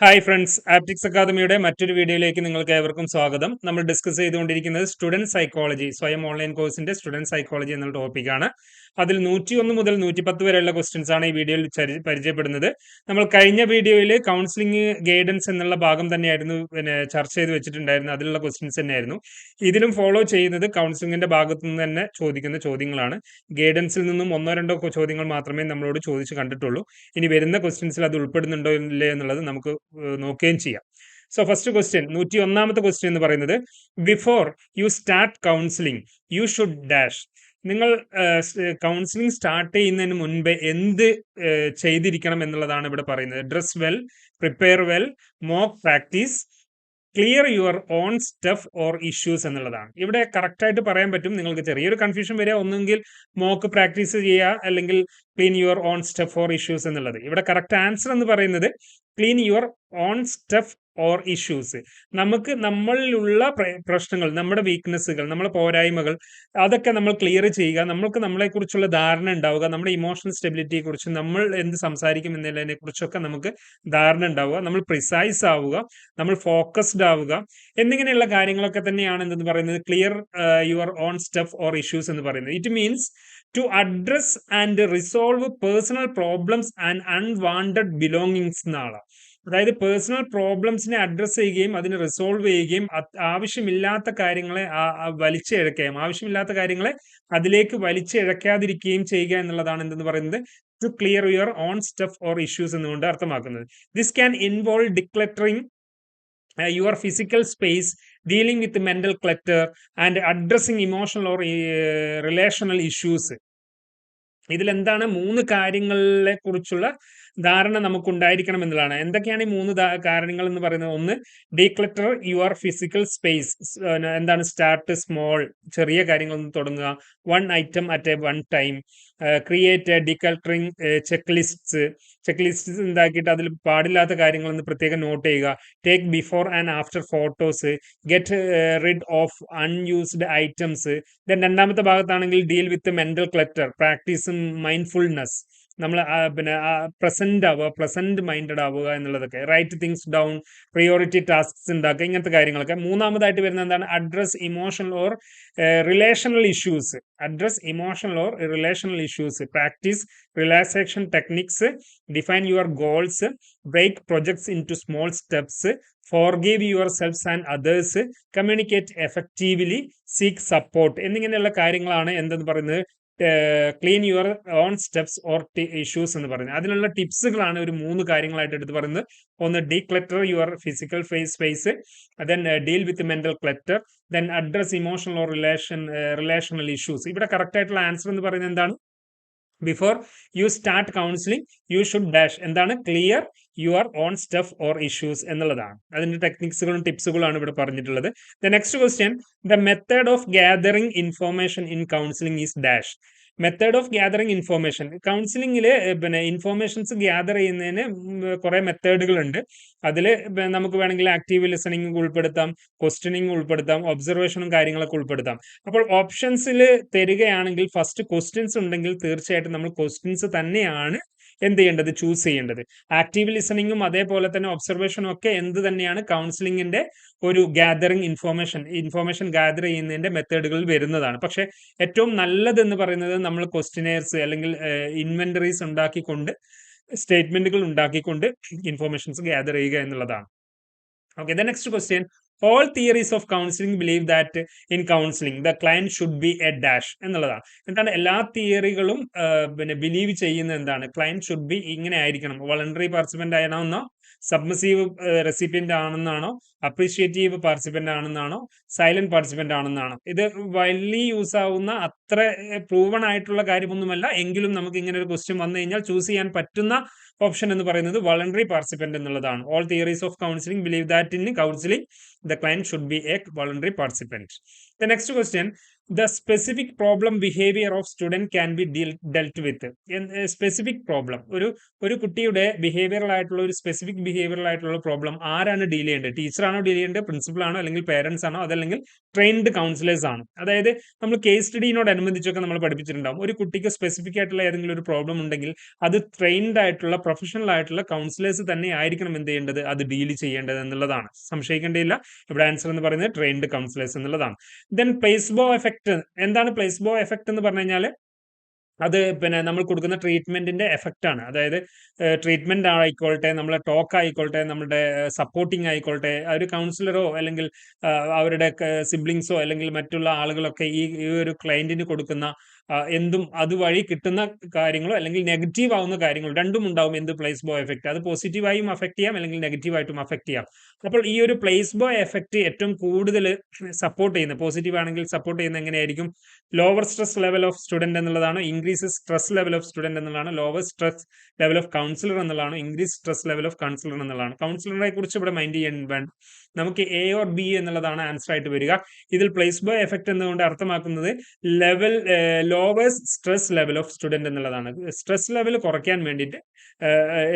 Hi friends optics അക്കാദമിയുടെ മറ്റൊരു വീഡിയോയിലേക്ക് നിങ്ങൾക്ക് ഏവർക്കും സ്വാഗതം. നമ്മൾ ഡിസ്കസ് ചെയ്തുകൊണ്ടിരിക്കുന്നത് സ്റ്റുഡന്റ് സൈക്കോളജി സ്വയം ഓൺലൈൻ കോഴ്സിന്റെ സ്റ്റുഡന്റ് സൈക്കോളജി എന്നുള്ള ടോപ്പിക്കാണ് അതിൽ നൂറ്റി ഒന്ന് മുതൽ നൂറ്റിപ്പത്ത് വരെയുള്ള ക്വസ്റ്റ്യൻസ് ആണ് ഈ വീഡിയോയിൽ പരിചയപ്പെടുന്നത്. നമ്മൾ കഴിഞ്ഞ വീഡിയോയിൽ കൗൺസിലിംഗ് ഗൈഡൻസ് എന്നുള്ള ഭാഗം തന്നെയായിരുന്നു പിന്നെ ചർച്ച ചെയ്ത് വെച്ചിട്ടുണ്ടായിരുന്നു അതിലുള്ള ക്വസ്റ്റ്യൻസ് തന്നെയായിരുന്നു. ഇതിലും ഫോളോ ചെയ്യുന്നത് കൗൺസിലിംഗിന്റെ ഭാഗത്തു നിന്ന് തന്നെ ചോദിക്കുന്ന ചോദ്യങ്ങളാണ്. ഗൈഡൻസിൽ നിന്നും ഒന്നോ രണ്ടോ ചോദ്യങ്ങൾ മാത്രമേ നമ്മളോട് ചോദിച്ച് കണ്ടിട്ടുള്ളൂ. ഇനി വരുന്ന ക്വസ്റ്റ്യൻസിൽ അത് ഉൾപ്പെടുന്നുണ്ടോ ഇല്ലേ എന്നുള്ളത് നമുക്ക് നോക്കുകയും ചെയ്യാം. സോ ഫസ്റ്റ് ക്വസ്റ്റ്യൻ നൂറ്റി ഒന്നാമത്തെ ക്വസ്റ്റ്യൻ എന്ന് പറയുന്നത് before you start counselling you should dash നിങ്ങൾ കൗൺസിലിംഗ് സ്റ്റാർട്ട് ചെയ്യുന്നതിന് മുൻപേ എന്ത് ചെയ്തിരിക്കണം എന്നുള്ളതാണ് ഇവിടെ പറയുന്നത്. Dress well prepare well mock practice clear your own stuff or issues എന്നുള്ളതാണ്. ഇവിടെ കറക്റ്റ് ആയിട്ട് പറയാൻ പറ്റും. നിങ്ങൾക്ക് ചെറിയൊരു കൺഫ്യൂഷൻ വരിക ഒന്നെങ്കിൽ മോക്ക് പ്രാക്ടീസ് ചെയ്യുക അല്ലെങ്കിൽ clean your own stuff or issues എന്നുള്ളത്. ഇവിടെ കറക്റ്റ് ആൻസർ എന്ന് പറയുന്നത് clean your own stuff or issues നമുക്ക് നമ്മളിലുള്ള പ്രശ്നങ്ങൾ നമ്മുടെ വീക്ക്നെസ്സുകൾ നമ്മുടെ പോരായ്മകൾ അതൊക്കെ നമ്മൾ ക്ലിയർ ചെയ്യുക. നമ്മൾക്ക് നമ്മളെക്കുറിച്ചുള്ള ധാരണ ഉണ്ടാവുക. നമ്മുടെ ഇമോഷണൽ സ്റ്റെബിലിറ്റിയെ കുറിച്ച് നമ്മൾ എന്ത് സംസാരിക്കും എന്നുള്ളതിനെ കുറിച്ചൊക്കെ നമുക്ക് ധാരണ ഉണ്ടാവുക. നമ്മൾ പ്രിസൈസ് ആവുക. നമ്മൾ ഫോക്കസ്ഡ് ആവുക. എന്നിങ്ങനെയുള്ള കാര്യങ്ങളൊക്കെ തന്നെയാണ് എന്തെന്ന് പറയുന്നത്? Clear your own stuff or issues എന്ന് പറയുന്നത്. It means to address and resolve personal problems and unwanted belongings എന്നാണ്. അതായത് പേഴ്സണൽ പ്രോബ്ലംസിനെ അഡ്രസ്സ് ചെയ്യുകയും അതിനെ റിസോൾവ് ചെയ്യുകയും ആവശ്യമില്ലാത്ത കാര്യങ്ങളെ വലിച്ചിഴക്കുകയും ആവശ്യമില്ലാത്ത കാര്യങ്ങളെ അതിലേക്ക് വലിച്ചിഴക്കാതിരിക്കുകയും ചെയ്യുക എന്നുള്ളതാണ് എന്തെന്ന് പറയുന്നത്? To clear your own stuff or issues എന്നുകൊണ്ട് അർത്ഥമാക്കുന്നത്. This can involve decluttering your physical space dealing with mental clutter and addressing emotional or relational issues ഇതിലെന്താണ്? മൂന്ന് കാര്യങ്ങളെ കുറിച്ചുള്ള ധാരണ നമുക്ക് ഉണ്ടായിരിക്കണം എന്നുള്ളതാണ്. എന്തൊക്കെയാണ് ഈ മൂന്ന് കാരണങ്ങൾ എന്ന് പറയുന്നത്? ഒന്ന് ഡീക്ലറ്റർ യുവർ ഫിസിക്കൽ സ്പേസ് എന്താണ്? സ്റ്റാർട്ട് സ്മോൾ ചെറിയ കാര്യങ്ങളിൽ നിന്ന് തുടങ്ങുക one item at a one time create decluttering checklists checklist ഉണ്ടാക്കിയിട്ട് അതിൽ പാടില്ലാത്ത കാര്യങ്ങളൊന്ന് പ്രത്യേകം നോട്ട് ചെയ്യുക. Take before and after photos get rid of unused items then രണ്ടാമത്തെ ഭാഗത്താണെങ്കിൽ ഡീൽ വിത്ത് മെന്റൽ ക്ലറ്റർ പ്രാക്ടീസും മൈൻഡ്ഫുൾനെസ് നമ്മൾ പിന്നെ പ്രസന്റ് ആവുക പ്രസന്റ് മൈൻഡഡ് ആവുക എന്നുള്ളതൊക്കെ. Write things down priority tasks ഉണ്ടാക്കുക ഇങ്ങനത്തെ കാര്യങ്ങളൊക്കെ. മൂന്നാമതായിട്ട് വരുന്ന എന്താണ്? Address emotional or relational issues address emotional or relational issues practice relaxation techniques define your goals break projects into small steps forgive your selfs and others communicate effectively seek support എന്നിങ്ങനെയുള്ള കാര്യങ്ങളാണ് എന്തെന്ന് പറയുന്നത്? Clean your own steps or issues എന്ന് പറയുന്നത്. അതിനുള്ള ടിപ്സുകളാണ് ഒരു മൂന്ന് കാര്യങ്ങളായിട്ട് എടുത്ത് പറയുന്നത്. ഒന്ന് declutter your physical phase space then deal with mental clutter then address emotional or relation relational issues ഇവിടെ കറക്റ്റ് ആയിട്ടുള്ള ആൻസർ എന്ന് പറയുന്നത് എന്താണ്? Before you start counselling you should dash എന്താണ്? Clear your own stuff or issues എന്നുള്ളതാണ്. അതിന്റെ ടെക്നിക്സുകളും ടിപ്സുകളാണ് ഇവിടെ പറഞ്ഞിട്ടുള്ളത്. The next question the method of gathering information in counselling is dash method of gathering information കൗൺസിലിംഗിൽ പിന്നെ ഇൻഫോർമേഷൻസ് ഗ്യാദർ ചെയ്യുന്നതിന് കുറെ മെത്തേഡുകൾ ഉണ്ട് അതിൽ നമുക്ക് വേണമെങ്കിൽ ആക്റ്റീവ് ലിസണിംഗ് ഉൾപ്പെടുത്താം ക്വസ്റ്റ്യനിങ് ഉൾപ്പെടുത്താം ഒബ്സർവേഷനും കാര്യങ്ങളൊക്കെ ഉൾപ്പെടുത്താം. അപ്പോൾ ഓപ്ഷൻസിൽ തരികയാണെങ്കിൽ ഫസ്റ്റ് ക്വസ്റ്റ്യൻസ് ഉണ്ടെങ്കിൽ തീർച്ചയായിട്ടും നമ്മൾ ക്വസ്റ്റ്യൻസ് തന്നെയാണ് എന്ത് ചെയ്യേണ്ടത്? ചൂസ് ചെയ്യേണ്ടത്. ആക്റ്റീവ് ലിസണിങ്ങും അതേപോലെ തന്നെ ഒബ്സർവേഷനും ഒക്കെ എന്ത് തന്നെയാണ് കൗൺസിലിംഗിന്റെ ഒരു ഗാദറിംഗ് ഇൻഫോർമേഷൻ ഇൻഫോർമേഷൻ ഗാദർ ചെയ്യുന്നതിന്റെ മെത്തേഡുകളിൽ വരുന്നതാണ്. പക്ഷെ ഏറ്റവും നല്ലതെന്ന് പറയുന്നത് നമ്മൾ ക്വസ്റ്റിനെയർസ് അല്ലെങ്കിൽ ഇൻവെന്ററീസ് ഉണ്ടാക്കിക്കൊണ്ട് സ്റ്റേറ്റ്മെന്റുകൾ ഉണ്ടാക്കിക്കൊണ്ട് ഇൻഫോർമേഷൻസ് ഗ്യാദർ ചെയ്യുക എന്നുള്ളതാണ്. Okay the next question all theories of counselling believe that in counselling the client should be a dash എന്നുള്ളതാണ്. എന്താണ്? എല്ലാ തിയറികളും പിന്നെ ബിലീവ് ചെയ്യുന്ന എന്താണ്? ക്ലയന്റ് ഷുഡ് ബി ഇങ്ങനെ ആയിരിക്കണം. വളണ്ടറി പാർട്ടിസിപ്പന്റ് ആയണമെന്നോ സബ്മസീവ് റെസിപ്പിയന്റ് ആണെന്നാണോ അപ്രീഷിയേറ്റീവ് പാർട്ടിസിപ്പന്റ് ആണെന്നാണോ സൈലന്റ് പാർട്ടിസിപ്പന്റ് ആണെന്നാണോ. ഇത് വലിയ യൂസ് ആവുന്ന അത്ര പ്രൂവൺ ആയിട്ടുള്ള കാര്യമൊന്നുമല്ല. എങ്കിലും നമുക്ക് ഇങ്ങനെ ഒരു ക്വസ്റ്റ്യൻ വന്നു കഴിഞ്ഞാൽ ചൂസ് ചെയ്യാൻ പറ്റുന്ന ഓപ്ഷൻ എന്ന് പറയുന്നത് വളണ്ടറി പാർട്ടിസിപ്പന്റ് എന്നുള്ളതാണ്. All theories of counselling believe that in counselling the client should be a voluntary participant the next question the specific problem behaviour of student can be deal dealt with specific problem ഒരു ഒരു കുട്ടിയുടെ behavioural ആയിട്ടുള്ള ഒരു specific behavioural ആയിട്ടുള്ള problem ആരാണ് deal ചെയ്യേണ്ടത്? ടീച്ചറാണോ deal ചെയ്യേണ്ടത്? പ്രിൻസിപ്പളാണോ അല്ലെങ്കിൽ പേരൻസ് ആണോ? അതല്ലെങ്കിൽ ട്രെയിൻഡ് കൗൺസിലേഴ്സ് ആണ്. അതായത് നമ്മൾ കേസ് സ്റ്റഡിനോടനുബന്ധിച്ചൊക്കെ നമ്മൾ പഠിപ്പിച്ചിട്ടുണ്ടാകും ഒരു കുട്ടിക്ക് സ്പെസിഫിക് ആയിട്ടുള്ള ഏതെങ്കിലും ഒരു പ്രോബ്ലം ഉണ്ടെങ്കിൽ അത് ട്രെയിൻഡ് ആയിട്ടുള്ള പ്രൊഫഷണൽ ആയിട്ടുള്ള കൗൺസിലേഴ്സ് തന്നെ ആയിരിക്കണം എന്ത് ചെയ്യേണ്ടത്? അത് ഡീൽ ചെയ്യേണ്ടത് എന്നുള്ളതാണ്. സംശയിക്കേണ്ടിയില്ല ഇവിടെ ആൻസർ എന്ന് പറയുന്നത് ട്രെയിൻഡ് കൗൺസിലേഴ്സ് എന്നുള്ളതാണ്. ദെൻ പ്ലേസ്ബോ എഫക്ട് എന്താണ് പ്ലേസ്ബോ എഫക്ട് എന്ന് പറഞ്ഞു കഴിഞ്ഞാൽ അത് പിന്നെ നമ്മൾ കൊടുക്കുന്ന ട്രീറ്റ്മെന്റിന്റെ എഫക്റ്റ് ആണ്. അതായത് ട്രീറ്റ്മെന്റ് ആയിക്കോട്ടെ നമ്മളെ ടോക്ക് ആയിക്കോട്ടെ നമ്മുടെ സപ്പോർട്ടിങ് ആയിക്കോട്ടെ ഒരു കൗൺസിലറോ അല്ലെങ്കിൽ അവരുടെ സിബ്ലിങ്സോ അല്ലെങ്കിൽ മറ്റുള്ള ആളുകളൊക്കെ ഈ ഈ ഒരു ക്ലയന്റിന് കൊടുക്കുന്ന എന്തും അതുവഴി കിട്ടുന്ന കാര്യങ്ങളോ അല്ലെങ്കിൽ നെഗറ്റീവ് ആവുന്ന കാര്യങ്ങളോ രണ്ടും ഉണ്ടാവും എന്ത് പ്ലേസ് ബോ എഫക്റ്റ് അത് പോസിറ്റീവായും അഫക്ട് ചെയ്യാം അല്ലെങ്കിൽ നെഗറ്റീവായിട്ടും അഫക്ട് ചെയ്യാം. അപ്പോൾ ഈ ഒരു പ്ലേസ് ബോ എഫക്റ്റ് ഏറ്റവും കൂടുതൽ സപ്പോർട്ട് ചെയ്യുന്നത് പോസിറ്റീവ് ആണെങ്കിൽ സപ്പോർട്ട് ചെയ്യുന്ന എങ്ങനെയായിരിക്കും? Lower stress level of student എന്നുള്ളതാണ് increase stress level of student എന്നുള്ളതാണ് lower stress level of counsellor എന്നുള്ളതാണ് increase stress level of counsellor എന്നുള്ളതാണ്. കൗൺസിലറെ കുറിച്ച് ഇവിടെ മൈൻഡ് ചെയ്യാൻ വേണ്ട. നമുക്ക് എ ഓർ ബി എന്നുള്ളതാണ് ആൻസർ ആയിട്ട് വരിക. ഇതിൽ പ്ലേസ് ബോ എഫക്റ്റ് എന്നുകൊണ്ട് അർത്ഥമാക്കുന്നത് level lowers stress level of student എന്നുള്ളതാണ്. സ്ട്രെസ് ലെവൽ കുറയ്ക്കാൻ വേണ്ടിയിട്ട്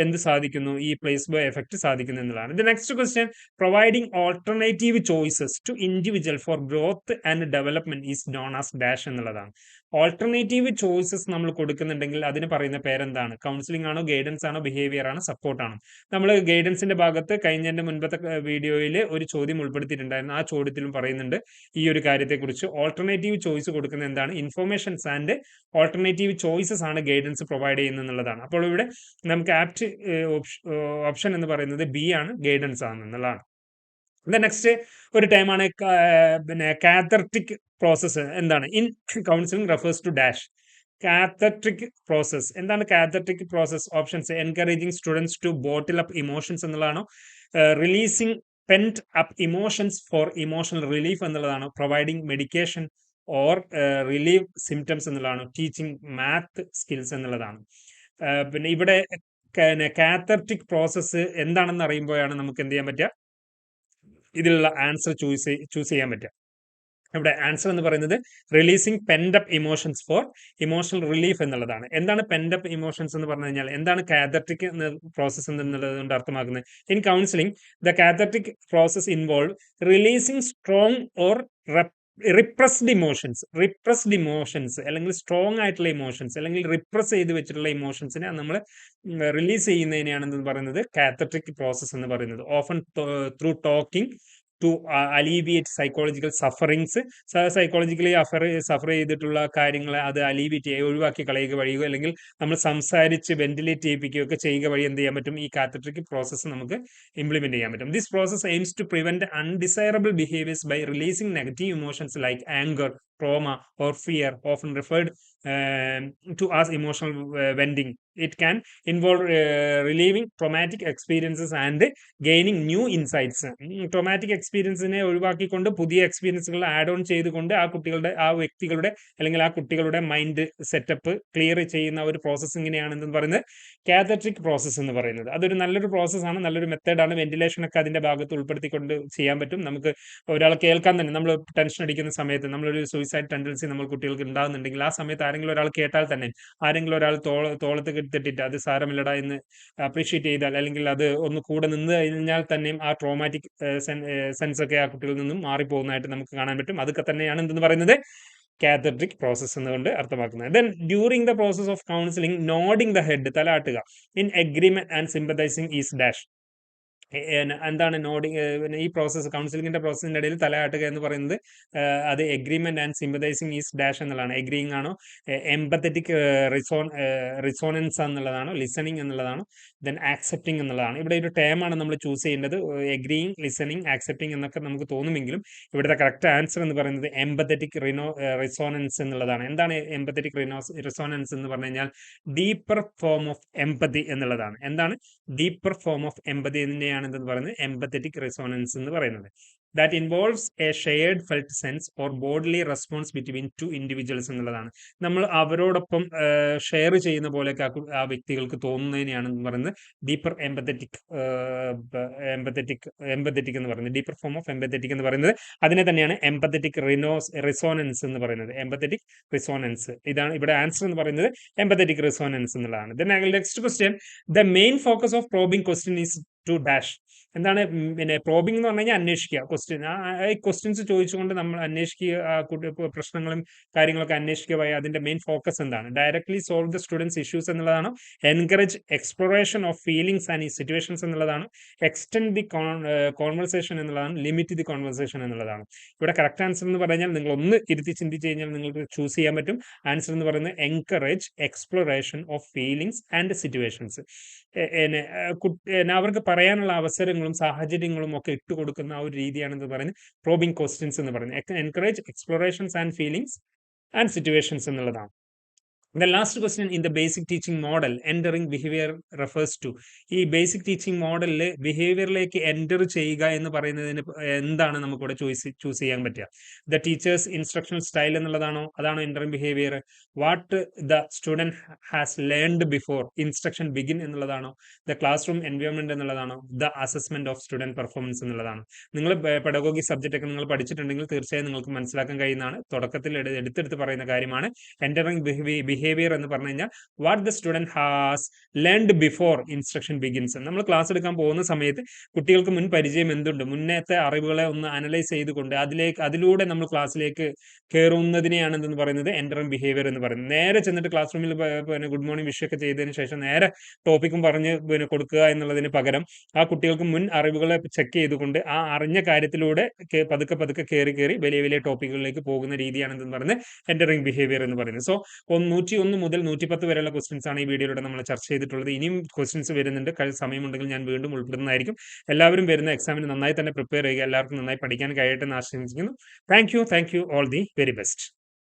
എന്ത് സാധിക്കുന്നു? ഈ പ്ലേസ്ബോ എഫക്റ്റ് സാധിക്കുന്നു എന്നുള്ളതാണ്. ഇത് next question providing alternative choices to individual for growth and development is known as dash എന്നുള്ളതാണ്. ഓൾട്ടർനേറ്റീവ് ചോയ്സസ് നമ്മൾ കൊടുക്കുന്നുണ്ടെങ്കിൽ അതിന് പറയുന്ന പേരെന്താണ്? കൗൺസിലിംഗ് ആണോ ഗൈഡൻസ് ആണോ ബിഹേവിയർ ആണോ സപ്പോർട്ട് ആണോ? നമ്മൾ ഗൈഡൻസിന്റെ ഭാഗത്ത് കഴിഞ്ഞതിന്റെ മുൻപത്തെ വീഡിയോയിൽ ഒരു ചോദ്യം ഉൾപ്പെടുത്തിയിട്ടുണ്ടായിരുന്നു. ആ ചോദ്യത്തിലും പറയുന്നുണ്ട് ഈ ഒരു കാര്യത്തെക്കുറിച്ച്. ഓൾട്ടർനേറ്റീവ് ചോയ്സ് കൊടുക്കുന്ന എന്താണ്? ഇൻഫോർമേഷൻസ് ആൻഡ് ഓൾട്ടർനേറ്റീവ് ചോയ്സസ് ആണ് ഗൈഡൻസ് പ്രൊവൈഡ് ചെയ്യുന്നത് എന്നുള്ളതാണ്. അപ്പോൾ ഇവിടെ നമുക്ക് ആപ്റ്റ് ഓപ്ഷൻ എന്ന് പറയുന്നത് ബി ആണ് ഗൈഡൻസ് ആണ് എന്നുള്ളതാണ്. നെക്സ്റ്റ് ഒരു ടൈമാണ് പിന്നെ കാത്തർട്ടിക് പ്രോസസ്സ് എന്താണ്? In counselling refers to dash cathartic process എന്താണ് cathartic process options encouraging students to bottle up emotions എന്നുള്ളതാണോ? Releasing pent up emotions for emotional relief എന്നുള്ളതാണോ? Providing medication or relieve symptoms എന്നുള്ളതാണ്? Teaching math skills എന്നുള്ളതാണ്. പിന്നെ ഇവിടെ കാത്തർട്ടിക് process എന്താണെന്ന് അറിയുമ്പോഴാണ് നമുക്ക് എന്ത് ചെയ്യാൻ പറ്റുക? ഇതിലുള്ള ആൻസർ ചൂസ് ചൂസ് ചെയ്യാൻ പറ്റുക. ഇവിടെ ആൻസർ എന്ന് പറയുന്നത് releasing pent up emotions for emotional relief എന്നുള്ളതാണ്. എന്താണ് പെൻഡപ്പ് ഇമോഷൻസ് എന്ന് പറഞ്ഞു കഴിഞ്ഞാൽ എന്താണ് കാതർട്ടിക് പ്രോസസ് എന്നുള്ളത് കൊണ്ട് അർത്ഥമാക്കുന്നത്? In counselling the cathartic process involve releasing strong or repressed emotions repressed emotions അല്ലെങ്കിൽ സ്ട്രോങ് ആയിട്ടുള്ള ഇമോഷൻസ് അല്ലെങ്കിൽ റിപ്രസ് ചെയ്ത് വെച്ചിട്ടുള്ള ഇമോഷൻസിനെ നമ്മൾ റിലീസ് ചെയ്യുന്നതിനെയാണ് പറയുന്നത് കാത്തട്രിക് പ്രോസസ്സ് എന്ന് പറയുന്നത്. Often through talking to alleviate psychological sufferings psychologically അഫർ suffer ചെയ്തിട്ടുള്ള കാര്യങ്ങളെ അത് അലീവിയേറ്റ് ഒഴിവാക്കി കളയുക വഴിയോ അല്ലെങ്കിൽ നമ്മൾ സംസാരിച്ച് വെന്റിലേറ്റ് ചെയ്യിപ്പിക്കുകയോ ഒക്കെ ചെയ്യുക വഴി എന്ത് ചെയ്യാൻ പറ്റും? ഈ കാത്തട്രിക് പ്രോസസ്സ് നമുക്ക് ഇംപ്ലിമെന്റ് ചെയ്യാൻ പറ്റും. This process aims to prevent undesirable behaviours by releasing negative emotions like anger trauma or fear often referred um, to as emotional uh, vending it can involve uh, relieving traumatic experiences and gaining new insights. Traumatic എക്സ്പീരിയൻസിനെ ഒഴിവാക്കിക്കൊണ്ട് പുതിയ എക്സ്പീരിയൻസുകൾ add on ചെയ്തുകൊണ്ട് ആ കുട്ടികളുടെ ആ വ്യക്തികളുടെ അല്ലെങ്കിൽ ആ കുട്ടികളുടെ മൈൻഡ് സെറ്റപ്പ് ക്ലിയർ ചെയ്യുന്ന ഒരു പ്രോസസ്സ് എന്ന് പറയുന്നത്? കാത്തട്രിക് പ്രോസസ്സ് എന്ന് പറയുന്നത്. അതൊരു നല്ലൊരു പ്രോസസ്സാണ് നല്ലൊരു മെത്തേഡാണ് വെന്റിലേഷൻ ഒക്കെ അതിന്റെ ഭാഗത്ത് ഉൾപ്പെടുത്തിക്കൊണ്ട് ചെയ്യാൻ പറ്റും. നമുക്ക് ഒരാളെ കേൾക്കാൻ തന്നെ നമ്മൾ ടെൻഷൻ അടിക്കുന്ന സമയത്ത് നമ്മളൊരു സൂയിസൈഡ് ടെൻഡൻസി നമ്മൾ കുട്ടികൾക്ക് ഉണ്ടാകുന്നുണ്ടെങ്കിൽ ആ സമയത്ത് ആരെങ്കിലും ഒരാൾ കേട്ടാൽ തന്നെ ആരെങ്കിലും ഒരാൾ തോള തോളത്ത് കെടുത്തിട്ടിട്ട് അത് സാരമില്ലടാ എന്ന് അപ്രീഷിയേറ്റ് ചെയ്താൽ അല്ലെങ്കിൽ അത് ഒന്ന് കൂടെ നിന്ന് കഴിഞ്ഞാൽ തന്നെയും ആ ട്രോമാറ്റിക് സെൻസ് ഒക്കെ ആ കുട്ടികളിൽ നിന്നും മാറിപ്പോകുന്നതായിട്ട് നമുക്ക് കാണാൻ പറ്റും. അതൊക്കെ തന്നെയാണ് എന്തെന്ന് പറയുന്നത്? കാത്തഡ്രിക് പ്രോസസ് എന്നുകൊണ്ട് അർത്ഥമാക്കുന്നത്. Then during the process of counselling nodding the head തലാട്ടുക in agreement and sympathising is dash എന്താണ് നോഡിങ് ഈ പ്രോസസ്സ് കൗൺസിലിംഗിന്റെ പ്രോസസ്സിന്റെ ഇടയിൽ തലയാട്ടുക എന്ന് പറയുന്നത് അത് agreement and sympathising is dash എന്നുള്ളതാണ്. എഗ്രിയിങ് ആണോ? എംപത്തറ്റിക് റിസോൺ റിസോണൻസ് എന്നുള്ളതാണോ? ലിസണിങ് എന്നുള്ളതാണോ? ദെൻ ആക്സെപ്റ്റിംഗ് എന്നുള്ളതാണ്. ഇവിടെ ഒരു ടേമാണ് നമ്മൾ ചൂസ് ചെയ്യേണ്ടത്. എഗ്രിയിങ് ലിസണിങ് ആക്സെപ്റ്റിംഗ് എന്നൊക്കെ നമുക്ക് തോന്നുമെങ്കിലും ഇവിടുത്തെ കറക്റ്റ് ആൻസർ എന്ന് പറയുന്നത് എംപത്തറ്റിക് റിനോ റിസോണൻസ് എന്നുള്ളതാണ്. എന്താണ് എംപത്തറ്റിക് റിനോസ് റിസോണൻസ് എന്ന് പറഞ്ഞു കഴിഞ്ഞാൽ ഡീപ്പർ ഫോം ഓഫ് എംപതി എന്നുള്ളതാണ്. എന്താണ്? ഡീപ്പർ ഫോം ഓഫ് എംപതി തന്നെയാണ് എന്തെന്ന് പറയുന്നത് എംപത്തറ്റിക് റെസോണൻസ് എന്ന് പറയുന്നത്. That involves a shared felt sense or bodily response between two individuals എന്നുള്ളതാണ്. നമ്മൾ അവരോടൊപ്പം ഷെയർ ചെയ്യുന്ന പോലെയൊക്കെ ആ വ്യക്തികൾക്ക് തോന്നുന്നതിനെയാണ് പറയുന്നത് ഡീപ്പർ എംപത്തറ്റിക് എംപത്തറ്റിക് എംപത്തറ്റിക് എന്ന് പറയുന്നത്. ഡീപ്പർ ഫോം ഓഫ് എംപത്തറ്റിക് എന്ന് പറയുന്നത് അതിനെ തന്നെയാണ് എംപത്തറ്റിക് റിനോസ് റിസോണൻസ് എന്ന് പറയുന്നത്. എംപത്തറ്റിക് റിസോണൻസ് ഇതാണ് ഇവിടെ ആൻസർ എന്ന് പറയുന്നത് എംപത്തറ്റിക് റിസോണൻസ് എന്നുള്ളതാണ്. Then next question the main focus of probing question is to dash എന്താണ് പിന്നെ പ്രോബിംഗ് എന്ന് പറഞ്ഞു കഴിഞ്ഞാൽ അന്വേഷിക്കുക. ക്വസ്റ്റ്യൻ ആ ക്വസ്റ്റ്യൻസ് ചോദിച്ചുകൊണ്ട് നമ്മൾ അന്വേഷിക്കുക പ്രശ്നങ്ങളും കാര്യങ്ങളൊക്കെ അന്വേഷിക്കുക പോയി അതിന്റെ മെയിൻ ഫോക്കസ് എന്താണ്. Directly solve the students issues എന്നുള്ളതാണ്. Encourage exploration of feelings and ഈ സിറ്റുവേഷൻസ് എന്നുള്ളതാണ് എക്സ്റ്റെൻഡ് ദി കോൺവെർസേഷൻ എന്നുള്ളതാണ്. ലിമിറ്റ് ദി കോൺവെർസേഷൻ എന്നുള്ളതാണ്. ഇവിടെ കറക്റ്റ് ആൻസർ എന്ന് പറഞ്ഞാൽ നിങ്ങൾ ഒന്ന് ഇരുത്തി ചിന്തിച്ച് കഴിഞ്ഞാൽ നിങ്ങൾക്ക് ചൂസ് ചെയ്യാൻ പറ്റും. ആൻസർ എന്ന് പറയുന്നത് encourage exploration of feelings and situations അവർക്ക് പറയാനുള്ള അവസരങ്ങളും സാഹചര്യങ്ങളും ഒക്കെ ഇട്ട് കൊടുക്കുന്ന ആ ഒരു രീതിയാണെന്ന് പറയുന്നത് പ്രോബിംഗ് ക്വസ്റ്റ്യൻസ് എന്ന് പറയുന്നത്. Encourage explorations and feelings and situations എന്നുള്ളതാണ്. The last question in the basic teaching model entering behaviour refers to ഈ ബേസിക് ടീച്ചിങ് മോഡലിൽ ബിഹേവിയറിലേക്ക് എന്റർ ചെയ്യുക എന്ന് പറയുന്നതിന് എന്താണ് നമുക്കിവിടെ ചോയ്സ് ചൂസ് ചെയ്യാൻ പറ്റുക? ദ ടീച്ചേഴ്സ് ഇൻസ്ട്രക്ഷണൽ സ്റ്റൈൽ എന്നുള്ളതാണോ? അതാണോ entering behaviour what the student has learned before instruction begin എന്നുള്ളതാണോ? The classroom environment എന്നുള്ളതാണോ? The assessment of student performance എന്നുള്ളതാണ്? നിങ്ങൾ പെഡഗോഗി സബ്ജക്റ്റ് ഒക്കെ നിങ്ങൾ പഠിച്ചിട്ടുണ്ടെങ്കിൽ തീർച്ചയായും നിങ്ങൾക്ക് മനസ്സിലാക്കാൻ കഴിയുന്നതാണ്. തുടക്കത്തിൽ എടുത്തെടുത്ത് പറയുന്ന കാര്യമാണ്. എന്ററിങ് ബിഹേവിയർ എന്ന് പറഞ്ഞു കഴിഞ്ഞാൽ what the student has learned before instruction begins നമ്മൾ ക്ലാസ് എടുക്കാൻ പോകുന്ന സമയത്ത് കുട്ടികൾക്ക് മുൻ പരിചയം എന്തുണ്ട്? മുന്നേത്തെ അറിവുകളെ ഒന്ന് അനലൈസ് ചെയ്തുകൊണ്ട് അതിലേക്ക് അതിലൂടെ നമ്മൾ ക്ലാസ്സിലേക്ക് കയറുന്നതിനെയാണ് എന്തെന്ന് പറയുന്നത്? എന്ററിങ് ബിഹേവിയർ എന്ന് പറയുന്നത്. നേരെ ചെന്നിട്ട് ക്ലാസ് റൂമിൽ പിന്നെ ഗുഡ് മോർണിംഗ് വിഷ് ഒക്കെ ചെയ്തതിന് ശേഷം നേരെ ടോപ്പിക്കും പറഞ്ഞ് പിന്നെ കൊടുക്കുക എന്നുള്ളതിന് പകരം ആ കുട്ടികൾക്ക് മുൻ അറിവുകളെ ചെക്ക് ചെയ്തുകൊണ്ട് ആ അറിഞ്ഞ കാര്യത്തിലൂടെ പതുക്കെ പതുക്കെ കയറി കയറി വലിയ വലിയ ടോപ്പിക്കുകളിലേക്ക് പോകുന്ന രീതിയാണ് എന്തെന്ന് പറയുന്നത്? എന്ററിങ് ബിഹേവിയർ എന്ന് പറയുന്നത്. സോ നൂറ്റി ഒന്ന് മുതൽ നൂറ്റിപ്പത്ത് വരെയുള്ള ക്വസ്റ്റ്യൻസ് ആണ് ഈ വീഡിയോയിലൂടെ നമ്മൾ ചർച്ച ചെയ്തിട്ടുള്ളത്. ഇനിയും ക്വസ്റ്റ്യൻസ് വരുന്നുണ്ട്. സമയമുണ്ടെങ്കിൽ ഞാൻ വീണ്ടും ഉൾപ്പെടുന്നതായിരിക്കും. എല്ലാവരും വരുന്ന എക്സാമിന് നന്നായി തന്നെ പ്രിപ്പയർ ചെയ്യുക. എല്ലാവർക്കും നന്നായി പഠിക്കാൻ കഴിയട്ടെ എന്ന് ആശംസിക്കുന്നു. Thank you thank you all the very best